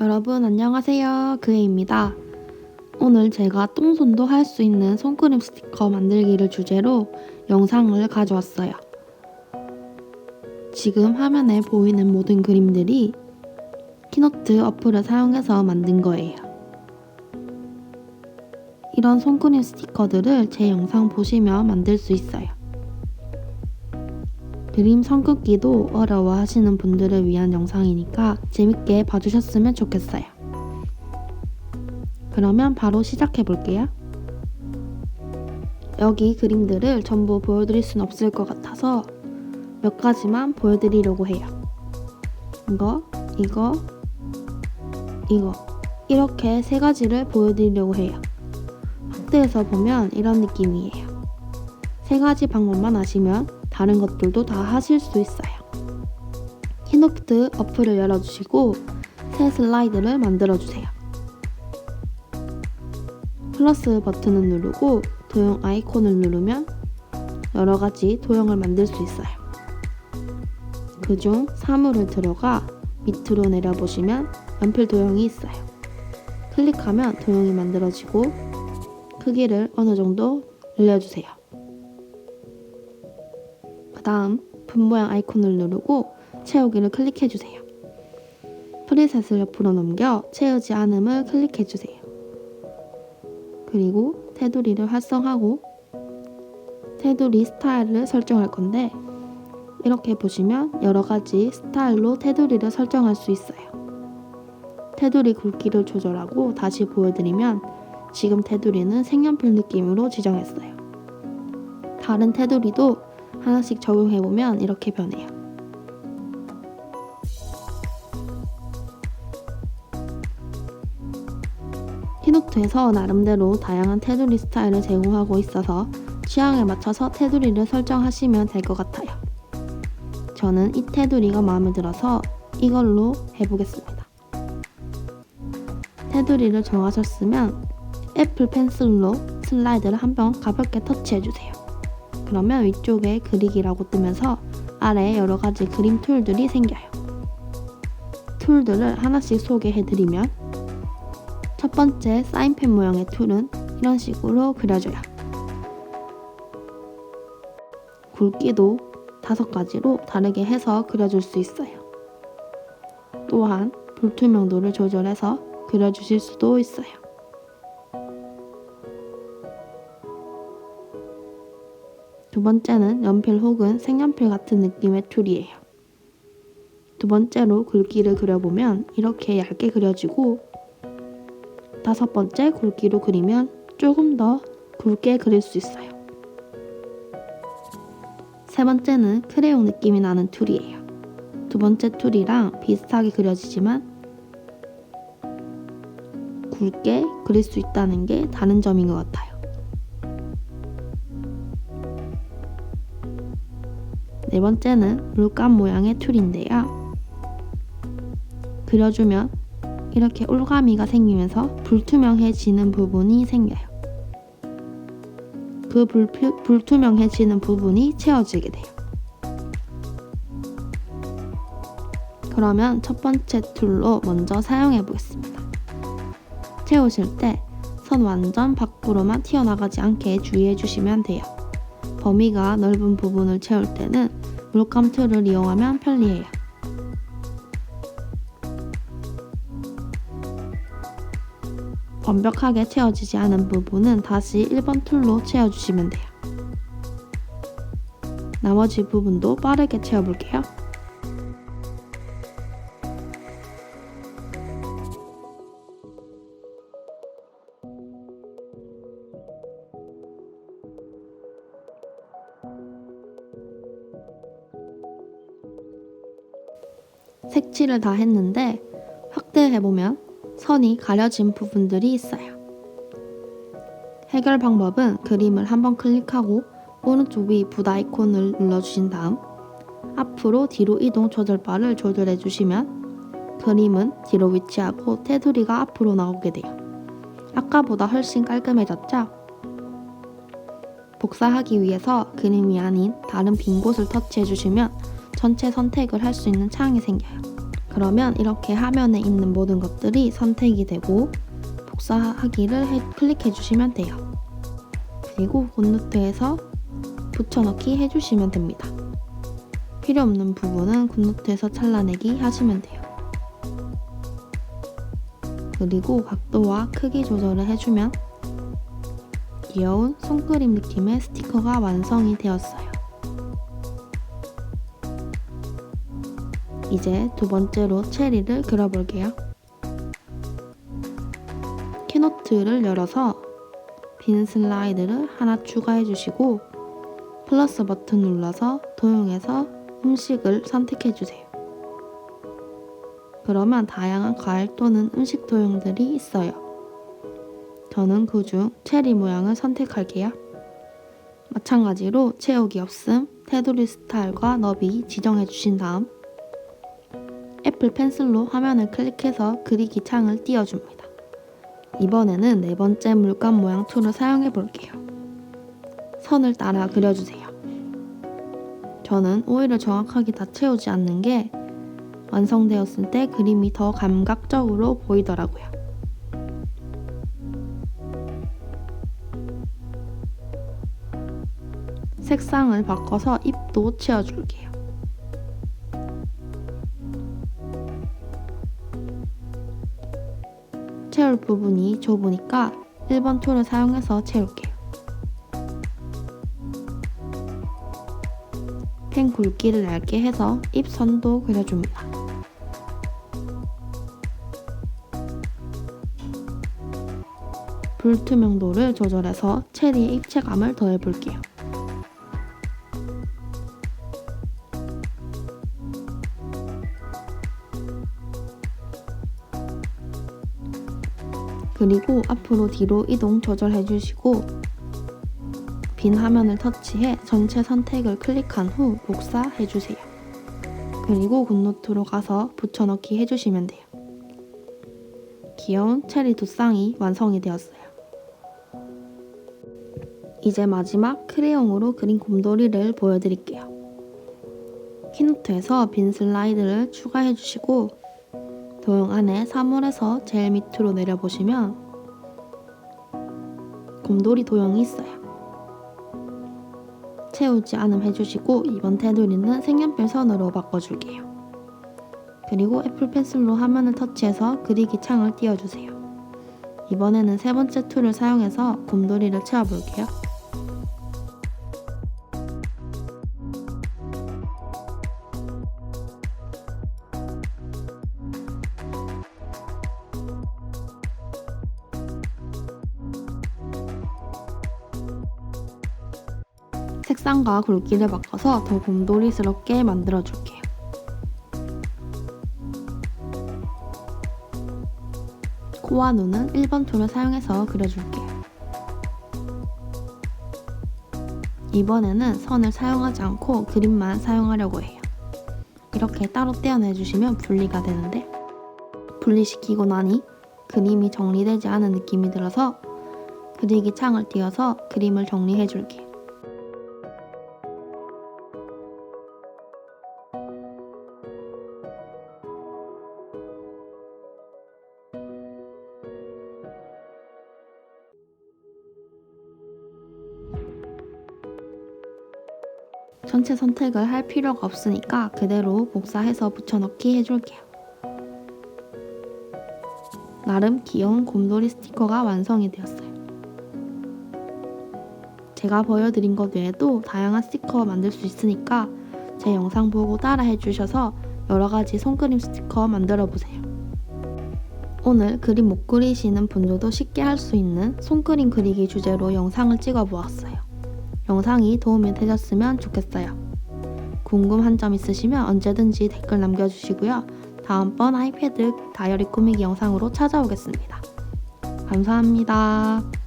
여러분 안녕하세요. 그애입니다. 오늘 제가 똥손도 할 수 있는 손그림 스티커 만들기를 주제로 영상을 가져왔어요. 지금 화면에 보이는 모든 그림들이 키노트 어플을 사용해서 만든 거예요. 이런 손그림 스티커들을 제 영상 보시면 만들 수 있어요. 그림 선긋기도 어려워하시는 분들을 위한 영상이니까 재밌게 봐주셨으면 좋겠어요. 그러면 바로 시작해 볼게요. 여기 그림들을 전부 보여드릴 순 없을 것 같아서 몇 가지만 보여드리려고 해요. 이거, 이거, 이거. 이렇게 세 가지를 보여드리려고 해요. 확대해서 보면 이런 느낌이에요. 세 가지 방법만 아시면 다른 것들도 다 하실 수 있어요. 키노프트 어플을 열어주시고 새 슬라이드를 만들어주세요. 플러스 버튼을 누르고 도형 아이콘을 누르면 여러 가지 도형을 만들 수 있어요. 그중 사물을 들어가 밑으로 내려보시면 연필 도형이 있어요. 클릭하면 도형이 만들어지고 크기를 어느 정도 늘려주세요. 그 다음 분 모양 아이콘을 누르고 채우기를 클릭해주세요. 프리셋을 옆으로 넘겨 채우지 않음을 클릭해주세요. 그리고 테두리를 활성하고 테두리 스타일을 설정할 건데 이렇게 보시면 여러 가지 스타일로 테두리를 설정할 수 있어요. 테두리 굵기를 조절하고 다시 보여드리면 지금 테두리는 색연필 느낌으로 지정했어요. 다른 테두리도 하나씩 적용해보면 이렇게 변해요. 키노트에서 나름대로 다양한 테두리 스타일을 제공하고 있어서 취향에 맞춰서 테두리를 설정하시면 될 것 같아요. 저는 이 테두리가 마음에 들어서 이걸로 해보겠습니다. 테두리를 정하셨으면 애플 펜슬로 슬라이드를 한번 가볍게 터치해주세요. 그러면 위쪽에 그리기라고 뜨면서 아래에 여러 가지 그림 툴들이 생겨요. 툴들을 하나씩 소개해드리면 첫 번째 사인펜 모양의 툴은 이런 식으로 그려줘요. 굵기도 다섯 가지로 다르게 해서 그려줄 수 있어요. 또한 불투명도를 조절해서 그려주실 수도 있어요. 두 번째는 연필 혹은 색연필 같은 느낌의 툴이에요. 두 번째로 굵기를 그려보면 이렇게 얇게 그려지고 다섯 번째 굵기로 그리면 조금 더 굵게 그릴 수 있어요. 세 번째는 크레용 느낌이 나는 툴이에요. 두 번째 툴이랑 비슷하게 그려지지만 굵게 그릴 수 있다는 게 다른 점인 것 같아요. 네 번째는 물감 모양의 툴인데요. 그려주면 이렇게 올가미가 생기면서 불투명해지는 부분이 생겨요. 그 불, 불투명해지는 부분이 채워지게 돼요. 그러면 첫 번째 툴로 먼저 사용해 보겠습니다. 채우실 때 선 완전 밖으로만 튀어나가지 않게 주의해 주시면 돼요. 범위가 넓은 부분을 채울 때는 물감 툴을 이용하면 편리해요. 완벽하게 채워지지 않은 부분은 다시 1번 툴로 채워주시면 돼요. 나머지 부분도 빠르게 채워볼게요. 색칠을 다 했는데 확대해보면 선이 가려진 부분들이 있어요. 해결 방법은 그림을 한번 클릭하고 오른쪽 위 붓 아이콘을 눌러주신 다음 앞으로 뒤로 이동 조절바를 조절해 주시면 그림은 뒤로 위치하고 테두리가 앞으로 나오게 돼요. 아까보다 훨씬 깔끔해졌죠? 복사하기 위해서 그림이 아닌 다른 빈 곳을 터치해 주시면 전체 선택을 할 수 있는 창이 생겨요. 그러면 이렇게 화면에 있는 모든 것들이 선택이 되고 복사하기를 해- 클릭해 주시면 돼요. 그리고 굿노트에서 붙여넣기 해주시면 됩니다. 필요 없는 부분은 굿노트에서 잘라내기 하시면 돼요. 그리고 각도와 크기 조절을 해주면 귀여운 손그림 느낌의 스티커가 완성이 되었어요. 이제 두 번째로 체리를 그려볼게요. 키노트를 열어서 빈 슬라이드를 하나 추가해 주시고 플러스 버튼 눌러서 도형에서 음식을 선택해 주세요. 그러면 다양한 과일 또는 음식 도형들이 있어요. 저는 그중 체리 모양을 선택할게요. 마찬가지로 채우기 없음, 테두리 스타일과 너비 지정해 주신 다음 애플 펜슬로 화면을 클릭해서 그리기 창을 띄워줍니다. 이번에는 네 번째 물감 모양 툴을 사용해 볼게요. 선을 따라 그려주세요. 저는 오히려 정확하게 다 채우지 않는 게 완성되었을 때 그림이 더 감각적으로 보이더라고요. 색상을 바꿔서 입도 채워줄게요. 채울 부분이 좁으니까 1번 툴을 사용해서 채울게요. 펜 굵기를 얇게 해서 입선도 그려줍니다. 불투명도를 조절해서 체리의 입체감을 더해볼게요. 그리고 앞으로 뒤로 이동 조절해 주시고 빈 화면을 터치해 전체 선택을 클릭한 후 복사해 주세요. 그리고 굿노트로 가서 붙여넣기 해주시면 돼요. 귀여운 체리 두 쌍이 완성이 되었어요. 이제 마지막 크레용으로 그린 곰돌이를 보여드릴게요. 키노트에서 빈 슬라이드를 추가해 주시고 도형 안에 사물에서 제일 밑으로 내려보시면 곰돌이 도형이 있어요. 채우지 않음 해주시고 이번 테두리는 색연필 선으로 바꿔줄게요. 그리고 애플 펜슬로 화면을 터치해서 그리기 창을 띄워주세요. 이번에는 세 번째 툴을 사용해서 곰돌이를 채워볼게요. 색상과 굵기를 바꿔서 더 곰돌이스럽게 만들어줄게요. 코와 눈은 1번 툴을 사용해서 그려줄게요. 이번에는 선을 사용하지 않고 그림만 사용하려고 해요. 이렇게 따로 떼어내주시면 분리가 되는데 분리시키고 나니 그림이 정리되지 않은 느낌이 들어서 그리기 창을 띄워서 그림을 정리해 줄게요. 전체 선택을 할 필요가 없으니까 그대로 복사해서 붙여넣기 해줄게요. 나름 귀여운 곰돌이 스티커가 완성이 되었어요. 제가 보여드린 것 외에도 다양한 스티커 만들 수 있으니까 제 영상 보고 따라 해주셔서 여러 가지 손그림 스티커 만들어 보세요. 오늘 그림 못 그리시는 분들도 쉽게 할 수 있는 손그림 그리기 주제로 영상을 찍어 보았어요. 영상이 도움이 되셨으면 좋겠어요. 궁금한 점 있으시면 언제든지 댓글 남겨주시고요. 다음번 아이패드 다이어리 꾸미기 영상으로 찾아오겠습니다. 감사합니다.